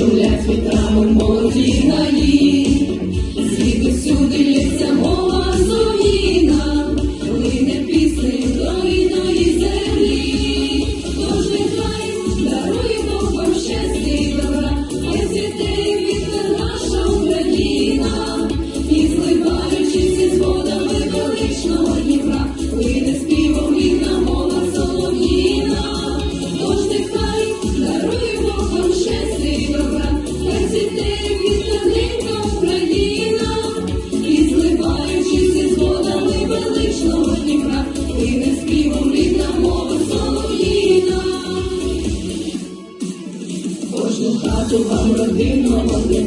Шумлять вітрами молоді гаї. to